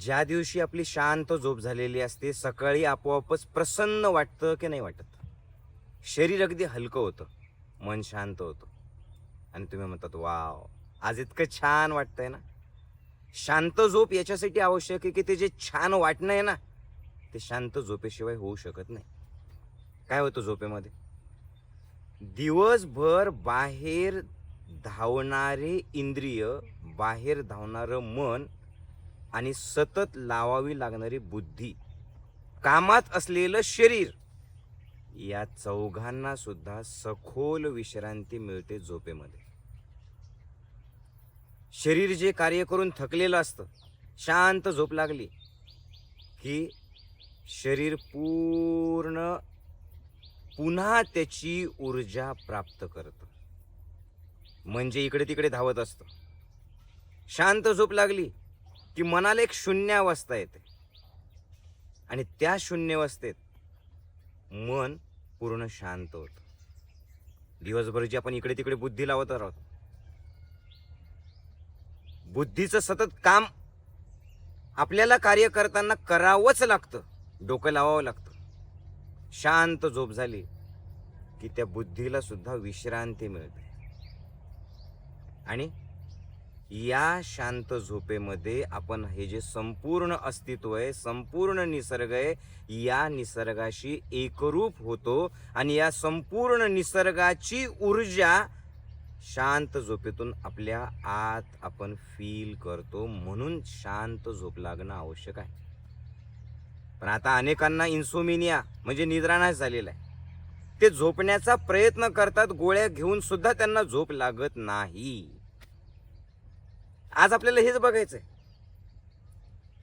ज्या दिवशी आपली शांत झोप झालेली असते सकाळी आपोआपच प्रसन्न वाटतं की नाही वाटत? शरीर अगदी हलकं होतं मन शांत होतं. आणि तुम्ही म्हणतात वाव आज इतकं छान वाटतंय ना? शांत झोप याच्यासाठी आवश्यक आहे की ते जे छान वाटणं आहे ना ते शांत झोपेशिवाय होऊ शकत नाही. काय होतं झोपेमध्ये? दिवसभर बाहेर धावणारे इंद्रिय बाहेर धावणारं मन आणि सतत लावावी लागणारी बुद्धी कामात असलेलं शरीर या चौघांना सुद्धा सखोल विश्रांती मिळते झोपेमध्ये. शरीर जे कार्य करून थकलेलं असतं शांत झोप लागली की शरीर पूर्ण पुन्हा त्याची ऊर्जा प्राप्त करतं. म्हणजे इकडे तिकडे धावत असतं. शांत झोप लागली की मनाला एक शून्यावस्था येते. आणि त्या शून्यावस्थेत मन पूर्ण शांत होतं. दिवसभरची आपण इकडे तिकडे बुद्धी लावत आहोत. बुद्धीचं सतत काम आपल्याला कार्य करताना करावंच लागतं. डोकं लावावं लागतं. शांत झोप झाली की त्या बुद्धीला सुद्धा विश्रांती मिळते. आणि या शांत झोपेमध्ये आपण हे जे संपूर्ण अस्तित्व आहे संपूर्ण निसर्ग आहे या निसर्गाशी एकरूप होतो आणि या संपूर्ण निसर्गाची ऊर्जा शांत झोपेतून आपल्या आत आपण फील करतो. म्हणून शांत झोप लागणं आवश्यक आहे. पण आता अनेकांना इन्सोमिनिया म्हणजे निद्रानाश झालेला आहे. ते झोपण्याचा प्रयत्न करतात गोळ्या घेऊन सुद्धा त्यांना झोप लागत नाही. आज आपल्याला हेच बघायचंय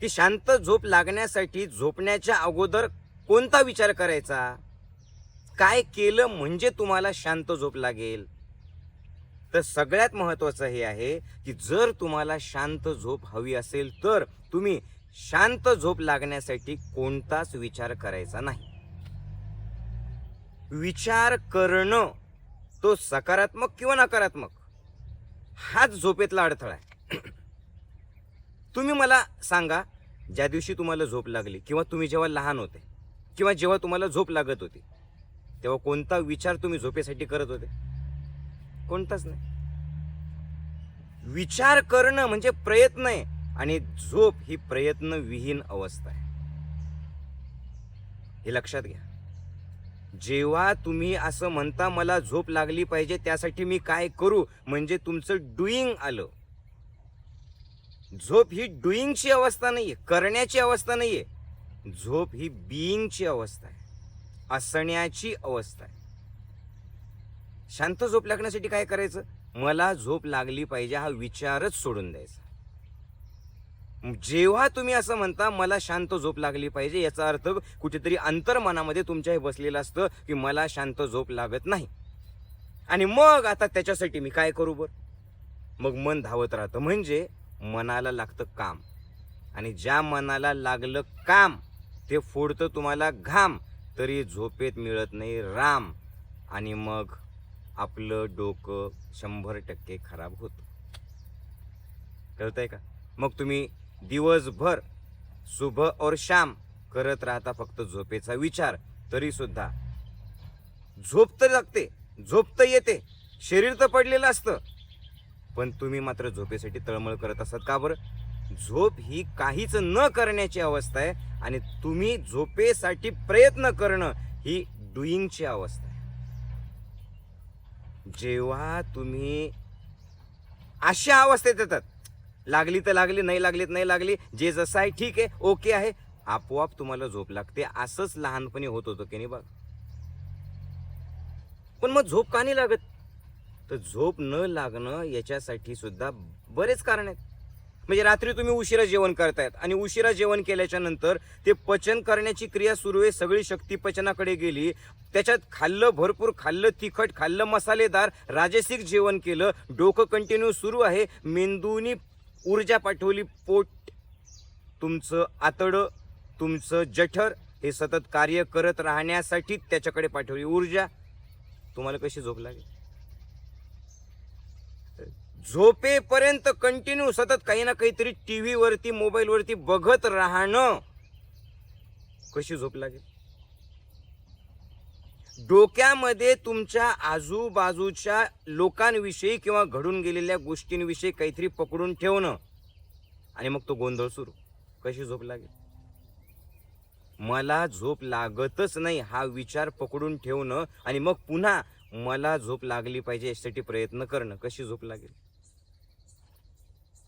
की शांत झोप लागण्यासाठी झोपण्याच्या अगोदर कोणता विचार करायचा? काय केलं म्हणजे तुम्हाला शांत झोप लागेल? तर सगळ्यात महत्वाचं हे आहे की जर तुम्हाला शांत झोप हवी असेल तर तुम्ही शांत झोप लागण्यासाठी कोणताच विचार करायचा नाही. विचार करणं तो सकारात्मक किंवा नकारात्मक? हाच झोपेतला अडथळा आहे. तुम्ही मला सांगा ज्या दिवशी तुम्हाला झोप लागली किंवा तुम्ही जेव्हा लहान होते किंवा जेव्हा तुम्हाला झोप लागत होती तेव्हा कोणता विचार तुम्ही झोपेसाठी करत होते? कोणताच नाही. विचार करणं म्हणजे प्रयत्न आहे आणि झोप ही प्रयत्न विहीन अवस्था आहे. हे लक्षात घ्या. जेव्हा तुम्ही असं म्हणता मला झोप लागली पाहिजे त्यासाठी मी काय करू? म्हणजे तुमचं डुईंग आलं. झोप ही डुईंगची अवस्था नाही आहे करण्याची अवस्था नाही आहे झोप ही बिईंगची अवस्था आहे असण्याची अवस्था आहे. शांत झोप लागण्यासाठी काय करायचं? मला झोप लागली पाहिजे हा विचारच सोडून द्यायचा. जेव्हा तुम्ही असं म्हणता मला शांत झोप लागली पाहिजे याचा अर्थ कुठेतरी अंतर्मनामध्ये तुमच्या हे बसलेलं असतं की मला शांत झोप लागत नाही. आणि मग आता त्याच्यासाठी मी काय करू बर? मग मन धावत राहतं. म्हणजे मनाला लागतं काम. आणि ज्या मनाला लागलं काम ते फोडतं तुम्हाला घाम. तरी झोपेत मिळत नाही राम. आणि मग आपलं डोकं शंभर टक्के खराब होतं. कळतंय का? मग तुम्ही दिवसभर शुभ और शाम करत राहता फक्त झोपेचा विचार. तरी सुद्धा झोप तर लागते झोप तर येते. शरीर तर पडलेलं असतं. पण तुम्ही मात्र झोपेसाठी तळमळ करत असतात का बरं? झोप ही काहीच न करण्याची अवस्था आहे आणि तुम्ही झोपेसाठी प्रयत्न करणं ही डुईंगची अवस्था आहे. जेव्हा तुम्ही अशा अवस्थेत येतात लागली तर लागली नाही लागली तर नाही लागली जे जसं आहे ठीक आहे ओके आहे आपोआप तुम्हाला झोप लागते असंच लहानपणी होत होतं की नाही बघ. पण मग झोप का नाही लागत? तर झोप न लागणं याच्यासाठी सुद्धा बरेच कारण आहेत. म्हणजे रात्री तुम्ही उशिरा जेवण करतायत आणि उशिरा जेवण केल्याच्यानंतर ते पचन करण्याची क्रिया सुरू आहे सगळी शक्ती पचनाकडे गेली. त्याच्यात खाल्लं भरपूर खाल्लं तिखट खाल्लं मसालेदार राजसिक जेवण केलं डोकं कंटिन्यू सुरू आहे. मेंदूनी ऊर्जा पाठवली पोट तुमचं आतडं तुमचं जठर हे सतत कार्य करत राहण्यासाठी त्याच्याकडे पाठवली ऊर्जा. तुम्हाला कशी झोप लागेल? झोपेपर्यंत कंटिन्यू सतत काही ना काहीतरी टी व्हीवरती मोबाईलवरती बघत राहणं. कशी झोप लागेल? डोक्यामध्ये तुमच्या आजूबाजूच्या लोकांविषयी किंवा घडून गेलेल्या गोष्टींविषयी काहीतरी पकडून ठेवणं. आणि मग तो गोंधळ सुरू. कशी झोप लागेल? मला झोप लागतच नाही हा विचार पकडून ठेवणं. आणि मग पुन्हा मला झोप लागली पाहिजे यासाठी प्रयत्न करणं. कशी झोप लागेल?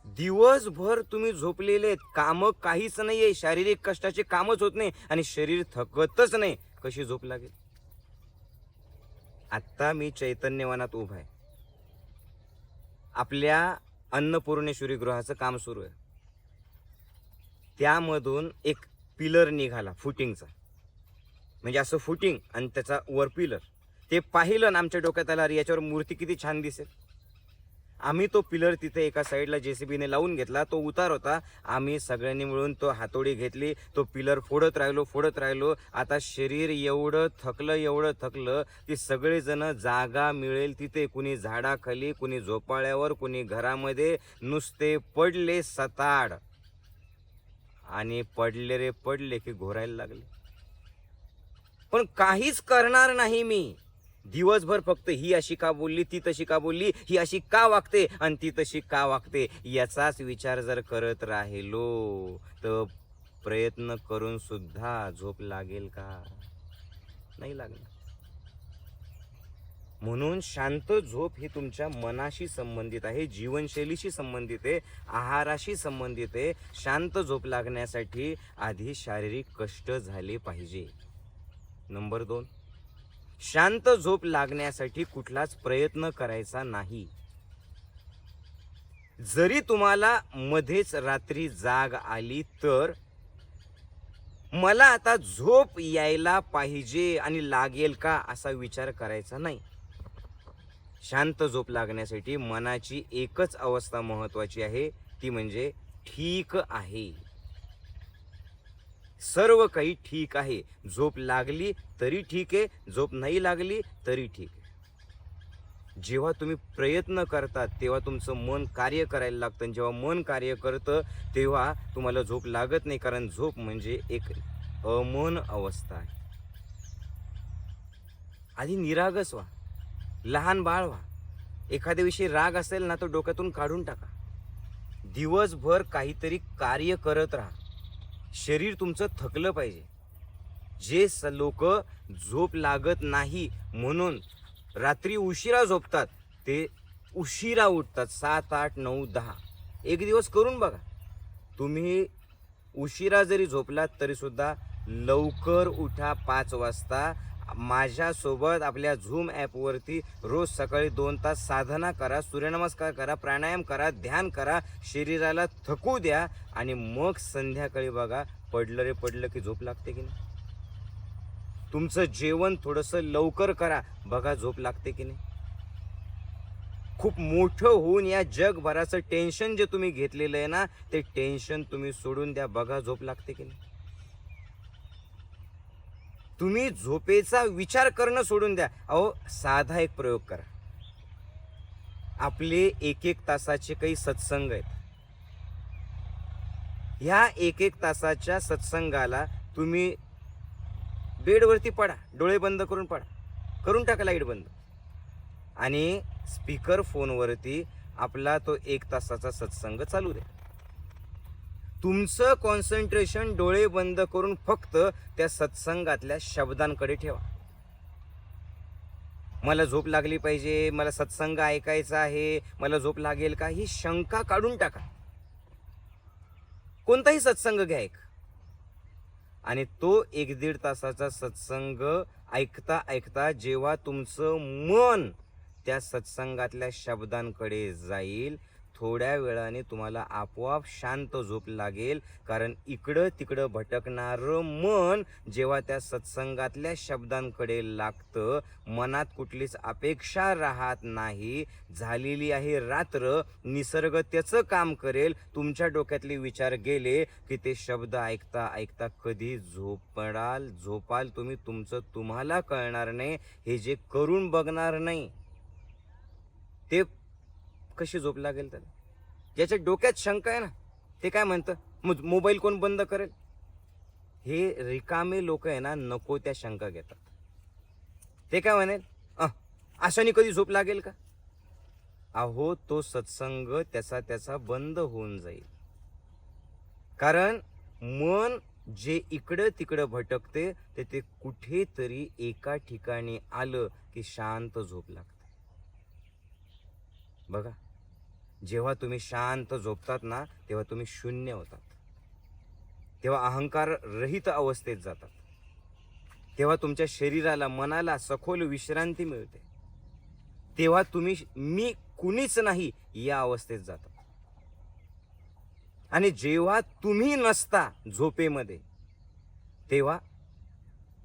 दिवसभर तुम्ही झोपलेले कामं काहीच नाहीये. शारीरिक कष्टाचे कामच होत नाही आणि शरीर थकतच नाही. कशी झोप लागेल? आत्ता मी चैतन्यवनात उभा आहे. आपल्या अन्नपूर्णेश्वरी गृहाचं काम सुरू आहे. त्यामधून एक पिलर निघाला फुटिंगचा. म्हणजे असं फुटिंग आणि त्याचा वर पिलर. ते पाहिलं ना आमच्या डोक्यात आलं अरे याच्यावर मूर्ती किती छान दिसेल. आम्ही तो पिलर तिथे एका साईडला जेसीबीने लावून घेतला तो उतार होता. आम्ही सगळ्यांनी मिळून तो हातोडी घेतली तो पिलर फोडत राहिलो फोडत राहिलो. आता शरीर एवढं थकलं एवढं थकलं की सगळेजण जागा मिळेल तिथे. कुणी झाडाखाली कुणी झोपाळ्यावर कुणी घरामध्ये. नुसते पडले सताड. आणि पडले रे पडले की घोरायला लागले. पण काहीच करणार नाही मी. दिवसभर फक्त ही अशी का बोलली ती तशी का बोलली ही अशी का वागते आणि ती तशी का वागते याचाच विचार जर करत राहिलो तर प्रयत्न करून सुद्धा झोप लागेल का? नाही लागणार. म्हणून शांत झोप ही तुमच्या मनाशी संबंधित आहे जीवनशैलीशी संबंधित आहे आहाराशी संबंधित आहे. शांत झोप लागण्यासाठी आधी शारीरिक कष्ट झाले पाहिजे. नंबर दोन. शांत झोप लागण्यासाठी कुठलाच प्रयत्न करायचा नाही. जरी तुम्हाला मध्येच रात्री जाग आली तर मला आता झोप यायला पाहिजे आणि लागेल का असा विचार करायचा नाही. शांत झोप लागण्यासाठी मनाची एकच अवस्था महत्त्वाची आहे ती म्हणजे ठीक आहे. सर्व काही ठीक आहे. झोप लागली तरी ठीक आहे. झोप नाही लागली तरी ठीक आहे. जेव्हा तुम्ही प्रयत्न करतात तेव्हा तुमचं मन कार्य करायला लागतं. आणि जेव्हा मन कार्य करतं तेव्हा तुम्हाला झोप लागत नाही. कारण झोप म्हणजे एक अमन अवस्था आहे. आधी निरागस व्हा. लहान बाळ व्हा. एखाद्याविषयी राग असेल ना तो डोक्यातून काढून टाका. दिवसभर काहीतरी कार्य करत राहा. शरीर तुमचं थकलं पाहिजे. जे स लोक झोप लागत नाही म्हणून रात्री उशिरा झोपतात ते उशिरा उठतात सात आठ नऊ दहा. एक दिवस करून बघा. तुम्ही उशिरा जरी झोपलात तरीसुद्धा लवकर उठा पाच वाजता. माझ्यासोबत आपल्या झूम ॲपवरती रोज सकाळी दोन तास साधना करा सूर्यनमस्कार करा प्राणायाम करा ध्यान करा शरीराला थकू द्या आणि मग संध्याकाळी बघा पडलं रे पडलं की झोप लागते की नाही? तुमचं जेवण थोडंसं लवकर करा बघा झोप लागते की नाही? खूप मोठं होऊन या जगभराचं टेन्शन जे तुम्ही घेतलेलं आहे ना ते टेन्शन तुम्ही सोडून द्या बघा झोप लागते की नाही? तुम्ही झोपेचा विचार करणं सोडून द्या. अहो साधा एक प्रयोग करा. आपले एक एक तासाचे काही सत्संग आहेत. ह्या एक एक तासाच्या सत्संगाला तुम्ही बेडवरती पडा. डोळे बंद करून पडा. करून टाका लाइट बंद. आणि स्पीकर फोनवरती आपला तो एक तासाचा सत्संग चालू द्या. तुमचं कॉन्सन्ट्रेशन डोळे बंद करून फक्त त्या सत्संगातल्या शब्दांकडे ठेवा. मला झोप लागली पाहिजे मला सत्संग ऐकायचा आहे मला झोप लागेल का ही शंका काढून टाका. कोणताही सत्संग घ्या एक. आणि तो एक दीड तासाचा सत्संग ऐकता ऐकता जेव्हा तुमचं मन त्या सत्संगातल्या शब्दांकडे जाईल थोड्या वेळाने तुम्हाला आपोआप शांत झोप लागेल. कारण इकडं तिकडं भटकणारं मन जेव्हा त्या सत्संगातल्या शब्दांकडे लागतं मनात कुठलीच अपेक्षा राहत नाही. झालेली आहे रात्र निसर्ग त्याचं काम करेल. तुमच्या डोक्यातले विचार गेले की ते शब्द ऐकता ऐकता कधी झोपडाल झोपाल तुम्ही तुमचं तुम्हाला कळणार नाही. हे जे करून बघणार नाही ते कशी झोप लागेल त्याला? ज्याच्या डोक्यात शंका आहे ना ते काय म्हणतं? मग मोबाईल कोण बंद करेल? हे रिकामे लोक आहे ना नको त्या शंका घेतात. ते काय म्हणेल? अ अशाने कधी झोप लागेल का? अहो तो सत्संग त्याचा त्याचा बंद होऊन जाईल. कारण मन जे इकडं तिकडं भटकते ते ते कुठेतरी एका ठिकाणी आलं की शांत झोप लागते. बघा. जेव्हा तुम्ही शांत झोपतात ना तेव्हा तुम्ही शून्य होतात. तेव्हा अहंकार रहित अवस्थेत जातात. तेव्हा तुमच्या शरीराला मनाला सखोल विश्रांती मिळते. तेव्हा तुम्ही मी कुणीच नाही या अवस्थेत जातात. आणि जेव्हा तुम्ही नसता झोपेमध्ये तेव्हा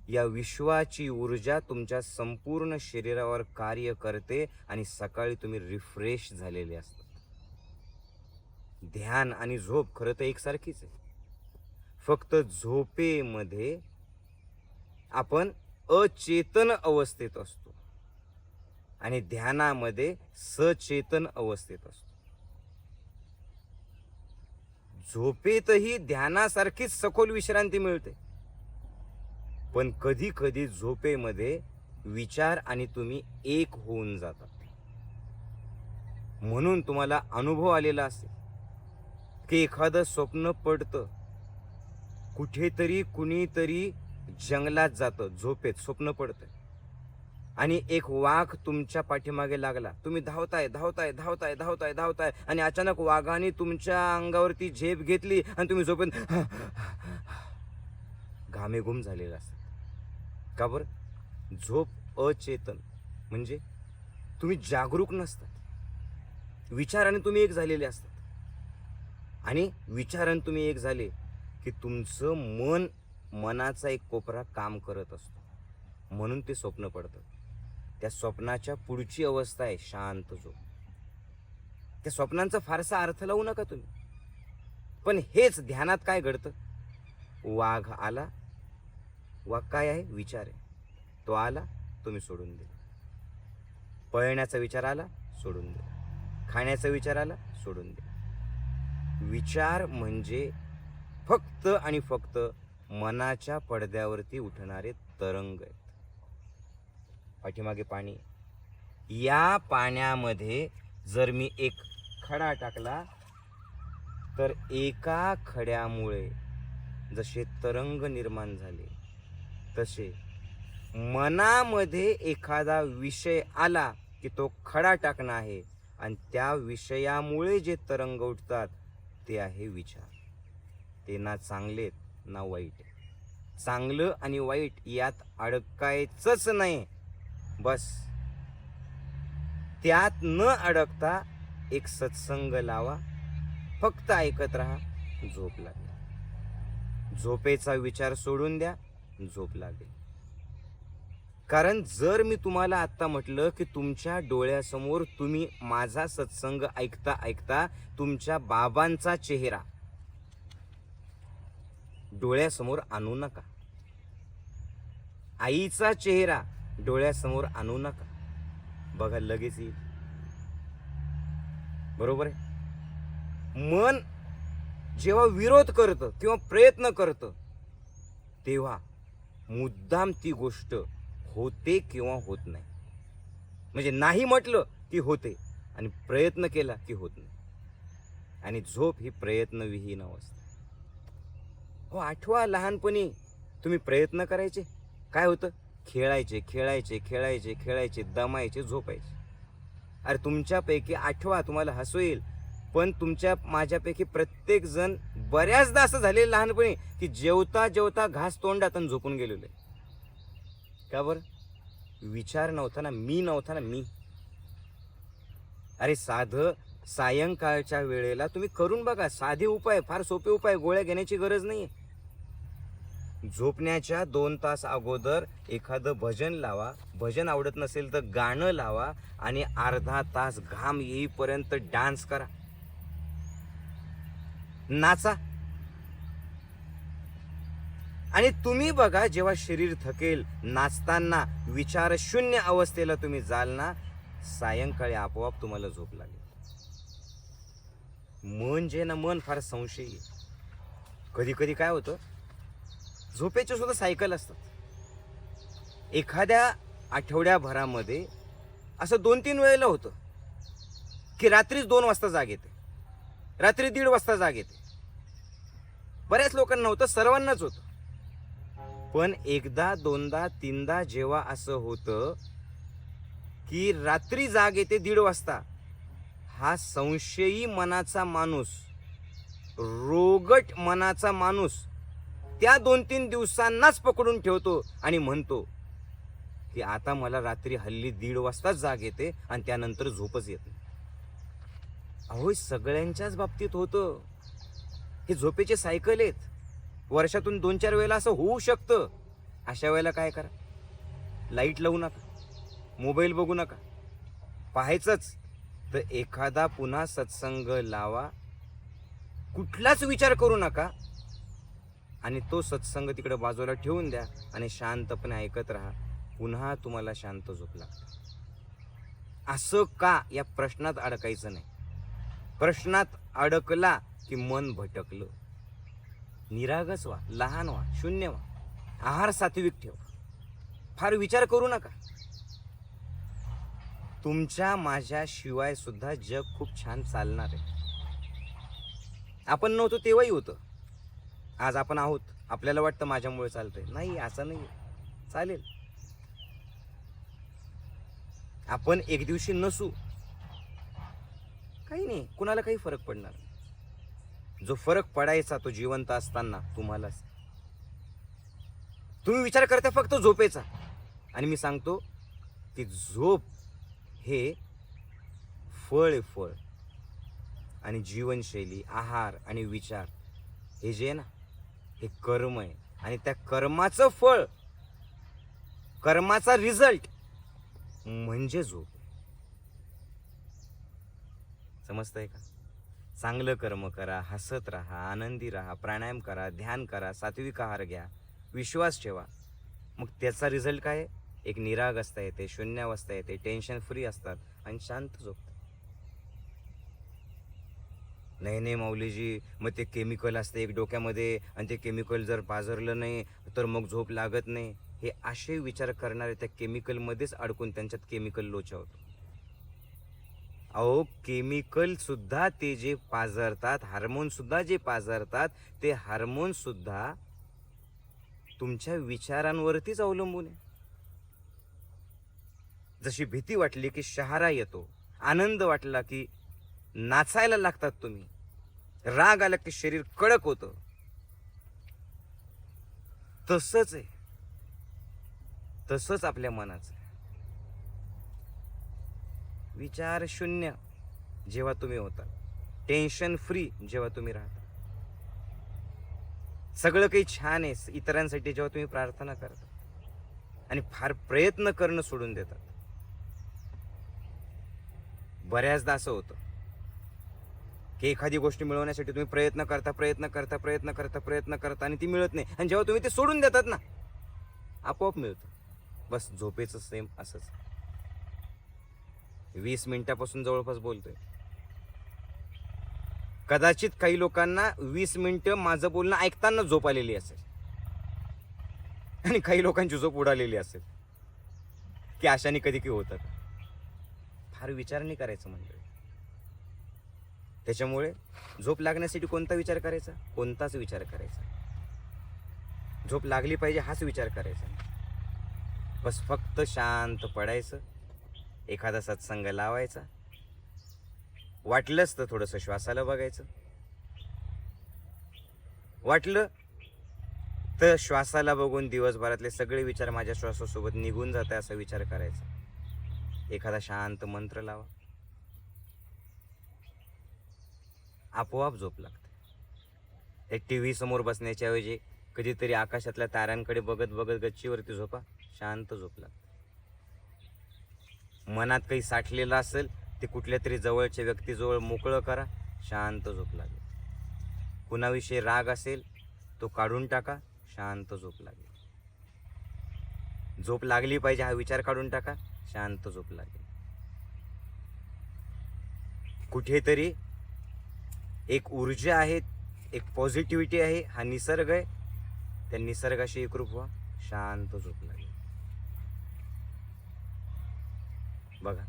या विश्वाची ऊर्जा तुमच्या संपूर्ण शरीरावर कार्य करते आणि सकाळी तुम्ही रिफ्रेश झालेले असतात ध्यान आणि झोप खरं तर एकसारखीच आहे. फक्त झोपेमध्ये आपण अचेतन अवस्थेत असतो. आणि ध्यानामध्ये सचेतन अवस्थेत असतो. झोपेतही ध्यानासारखीच सखोल विश्रांती मिळते. पण कधी कधी झोपेमध्ये विचार आणि तुम्ही एक होऊन जातात. म्हणून तुम्हाला अनुभव आलेला असेल. की एखादं स्वप्न पडतं कुठेतरी कुणीतरी जंगलात जातं झोपेत स्वप्न पडतं आणि एक वाघ तुमच्या पाठीमागे लागला. तुम्ही धावताय धावताय धावताय धावताय धावताय आणि अचानक वाघाने तुमच्या अंगावरती झेप घेतली आणि तुम्ही झोपेत घामेघूम झालेला असतात का बरं? झोप अचेतन. म्हणजे तुम्ही जागरूक नसतात. विचाराने तुम्ही एक झालेले असतात. आणि विचारण तुम्ही एक झाले की तुमचं मन मनाचा एक कोपरा काम करत असतो. म्हणून ते स्वप्न पडतं. त्या स्वप्नाच्या पुढची अवस्था आहे शांत झोप. त्या स्वप्नांचा फारसा अर्थ लावू नका तुम्ही. पण हेच ध्यानात काय घडतं? वाघ आला वाघ काय आहे? विचार आहे. तो आला तुम्ही सोडून दिला. पळण्याचा विचार आला सोडून दिला. खाण्याचा विचार आला सोडून दिला. विचार म्हणजे फक्त आणि फक्त मनाच्या पडद्यावरती उठणारे तरंग आहेत. पाठीमागे पाणी. या पाण्यामध्ये जर मी एक खडा टाकला तर एका खड्यामुळे जसे तरंग निर्माण झाले तसे मनामध्ये एखादा विषय आला की तो खडा टाकणं आहे आणि त्या विषयामुळे जे तरंग उठतात ते आहे विचार. ते ना चांगलेत ना वाईट. चांगलं आणि वाईट यात अडकायचंच नाही. बस. त्यात न अडकता एक सत्संग लावा. फक्त ऐकत राहा झोप लागेल. झोपेचा विचार सोडून द्या झोप लागेल. कारण जर मी तुम्हाला आत्ता म्हटलं की तुमच्या डोळ्यासमोर तुम्ही माझा सत्संग ऐकता ऐकता तुमच्या बाबांचा चेहरा डोळ्यासमोर आणू नका. आईचा चेहरा डोळ्यासमोर आणू नका. बघा लगेच येईल. बरोबर आहे? मन जेव्हा विरोध करतं किंवा प्रयत्न करतं तेव्हा मुद्दाम ती गोष्ट होते किंवा होत नाही. म्हणजे नाही म्हटलं की होते आणि प्रयत्न केला की होत नाही. आणि झोप ही प्रयत्नविहीन अवस्था. हो आठवा लहानपणी तुम्ही प्रयत्न करायचे? काय होतं? खेळायचे खेळायचे खेळायचे खेळायचे दमायचे झोपायचे. अरे तुमच्यापैकी आठवा तुम्हाला हसू येईल पण तुमच्या माझ्यापैकी प्रत्येकजण बऱ्याचदा असं झालेलं लहानपणी की जेवता जेवता घास तोंडात आणि झोपून गेलेलं. आहे का बरं? विचार नव्हता ना मी नव्हता ना मी. अरे साधं सायंकाळच्या वेळेला तुम्ही करून बघा साधे उपाय फार सोपे उपाय गोळ्या घेण्याची गरज नाही झोपण्याच्या दोन तास अगोदर एखादं भजन लावा भजन आवडत नसेल तर गाणं लावा आणि अर्धा तास घाम येईपर्यंत डान्स करा. नाचा. आणि तुम्ही बघा जेव्हा शरीर थकेल नाचताना विचार शून्य अवस्थेला तुम्ही जाल ना सायंकाळी आपोआप तुम्हाला झोप लागेल. मन जे ना मन फार संशयी कधी कधी काय होतं झोपेचे सुद्धा सायकल असतात. एखाद्या आठवड्याभरामध्ये असं दोन तीन वेळेला होतं की रात्रीच दोन वाजता जाग येते. रात्री दीड वाजता जाग येते. बऱ्याच लोकांना होतं सर्वांनाच होतं. पण एकदा दोनदा तीनदा जेव्हा असं होतं की रात्री जाग येते दीड वाजता हा संशयी मनाचा माणूस रोगट मनाचा माणूस त्या दोन तीन दिवसांनाच पकडून ठेवतो आणि म्हणतो की आता मला रात्री हल्ली दीड वाजताच जाग येते आणि त्यानंतर झोपच येत नाही. अहो सगळ्यांच्याच बाबतीत होतं. हे झोपेचे सायकल आहेत. वर्षातून दोन चार वेळेला असं होऊ शकतं. अशा वेळेला काय करा? लाइट लावू नका. मोबाईल बघू नका. पाहायचंच. तर एखादा पुन्हा सत्संग लावा. कुठलाच विचार करू नका. आणि तो सत्संग तिकडे बाजूला ठेवून द्या आणि शांतपणे ऐकत राहा. पुन्हा तुम्हाला शांत झोप लागते. असं का या प्रश्नात अडकायचं नाही? प्रश्नात अडकला की मन भटकलं. निरागस व्हा लहान व्हा शून्य व्हा. आहार सात्विक ठेव. फार विचार करू नका. तुमच्या माझ्या शिवाय सुद्धा जग खूप छान चालणार आहे. आपण नव्हतो तेव्हाही होतं. आज आपण आहोत. आपल्याला वाटतं माझ्यामुळे चालतंय. नाही असं नाही चालेल. आपण एक दिवशी नसू. काही नाही. कुणाला काही फरक पडणार नाही. जो फरक पडायचा तो जिवंत असताना तुम्हालाच. तुम्ही विचार करता फक्त झोपेचा. आणि मी सांगतो की झोप हे फळ आहे फळ. आणि जीवनशैली आहार आणि विचार हे जे आहे ना हे कर्म आहे. आणि त्या कर्माचं फळ कर्माचा रिझल्ट म्हणजे झोप. समजतंय का? चांगलं कर्म करा हसत राहा आनंदी राहा प्राणायाम करा ध्यान करा सात्विक आहार घ्या विश्वास ठेवा. मग त्याचा रिझल्ट काय? एक निराग असता येते शून्यावस्था येते टेन्शन फ्री असतात आणि शांत झोपतात नाही नाही माऊलीजी मग ते केमिकल असते एक डोक्यामध्ये आणि ते केमिकल जर पाझरलं नाही तर मग झोप लागत नाही. हे असे विचार करणारे त्या केमिकलमध्येच अडकून त्यांच्यात केमिकल लोचावतो अहो केमिकलसुद्धा ते जे पाझरतात हार्मोनसुद्धा जे पाझरतात ते हार्मोनसुद्धा तुमच्या विचारांवरतीच अवलंबून आहे. जशी भीती वाटली की शहारा येतो आनंद वाटला की नाचायला लागतात तुम्ही राग आला की शरीर कडक होतं. तसंच आहे. तसंच आपल्या मनाचं विचारशून्य विचार शून्य जेव्हा तुम्ही होता. टेन्शन फ्री जेव्हा तुम्ही राहता. सगळं काही छान आहे इतरांसाठी जेव्हा तुम्ही प्रार्थना करता. आणि फार प्रयत्न करणं सोडून देतात. बऱ्याचदा असं होतं की एखादी गोष्ट मिळवण्यासाठी तुम्ही प्रयत्न करता प्रयत्न करता प्रयत्न करता प्रयत्न करता आणि ती मिळत नाही. आणि जेव्हा तुम्ही ते सोडून देतात ना आपोआप मिळतं. बस झोपेचं सेम असंच. वीस मिनिटापासून जवळपास बोलतोय. कदाचित काही लोकांना वीस मिनिटं माझं बोलणं ऐकताना झोप आलेली असेल. आणि काही लोकांची झोप उडालेली असेल. की अशाने कधी की? होतात फार विचार नाही करायचं म्हणजे त्याच्यामुळे झोप लागण्यासाठी कोणता विचार करायचा? कोणताच विचार करायचा झोप लागली पाहिजे हाच विचार करायचा बस फक्त शांत पडायचं. एखादा सत्संग लावायचा. वाटलंच तर थोडंसं श्वासाला बघायचं. वाटलं तर श्वासाला बघून दिवसभरातले सगळे विचार माझ्या श्वासासोबत निघून जाते असा विचार करायचा. एखादा शांत मंत्र लावा. आपोआप झोप लागते. त्या टी व्ही समोर बसण्याच्या ऐवजी कधीतरी आकाशातल्या ताऱ्यांकडे बघत बघत गच्चीवरती झोपा. शांत झोप लागते. मनात काही साठलेलं असेल ते कुठल्या तरी जवळच्या व्यक्तीजवळ मोकळं करा शांत झोप लागेल. कुणाविषयी राग असेल तो काढून टाका शांत झोप लागेल. झोप लागली पाहिजे हा विचार काढून टाका शांत झोप लागेल. कुठेतरी एक ऊर्जा आहे एक पॉझिटिव्हिटी आहे हा निसर्ग आहे. त्या निसर्गाशी एकरूप व्हा शांत झोप लागेल. बघा.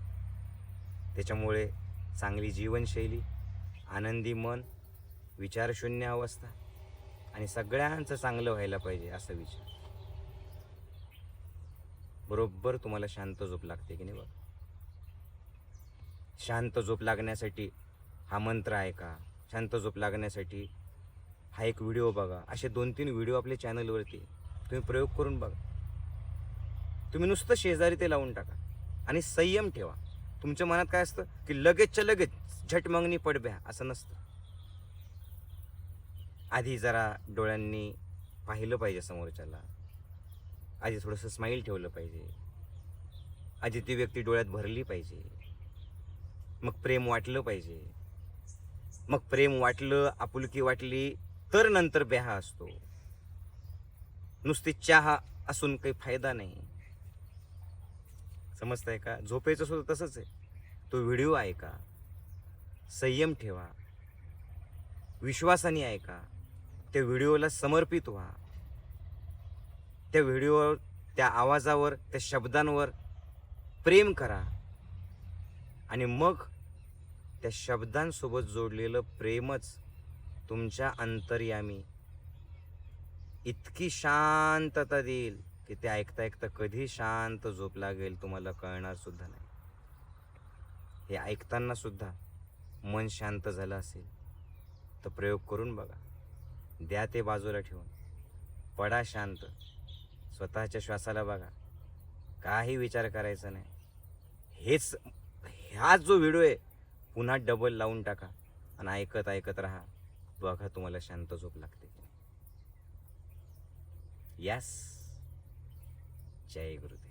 त्याच्यामुळे चांगली जीवनशैली आनंदी मन विचारशून्य अवस्था आणि सगळ्यांचं चांगलं व्हायला पाहिजे असा विचार. बरोबर तुम्हाला शांत झोप लागते की नाही बघ. शांत झोप लागण्यासाठी हा मंत्र आहे का? शांत झोप लागण्यासाठी हा एक व्हिडिओ बघा. असे दोन तीन व्हिडिओ आपल्या चॅनलवरती तुम्ही प्रयोग करून बघा. तुम्ही नुसतं शेजारी ते लावून टाका. आणि संयम ठेवा. तुमच्या मनात काय असतं? की लगेचच्या लगेच झट मागणी पडब्या असं नसतं. आधी जरा डोळ्यांनी पाहिलं पाहिजे समोरच्याला. आधी थोडंसं स्माईल ठेवलं पाहिजे. आधी ती व्यक्ती डोळ्यात भरली पाहिजे. मग प्रेम वाटलं पाहिजे. मग प्रेम वाटलं आपुलकी वाटली तर नंतर ब्याहा असतो. नुसती चहा असून काही फायदा नाही. समजतंय का? झोपेचं सुद्धा तसंच आहे. तो व्हिडिओ ऐका. संयम ठेवा. विश्वासाने ऐका. त्या व्हिडिओला समर्पित व्हा. त्या व्हिडिओवर त्या आवाजावर त्या शब्दांवर प्रेम करा. आणि मग त्या शब्दांसोबत जोडलेलं प्रेमच तुमच्या अंतर्यामी इतकी शांतता देईल. की ते ऐकता ऐकता कधी शांत झोप लागेल तुम्हाला कळणार सुद्धा नाही. हे ऐकताना सुद्धा मन शांत झालं असेल तर प्रयोग करून बघा. द्या ते बाजूला ठेवून. पडा शांत. स्वतःच्या श्वासाला बघा. काही विचार करायचा नाही. हेच हा जो व्हिडिओ आहे पुन्हा डबल लावून टाका आणि ऐकत ऐकत राहा. बघा तुम्हाला शांत झोप लागते. यस जय गुरुदेव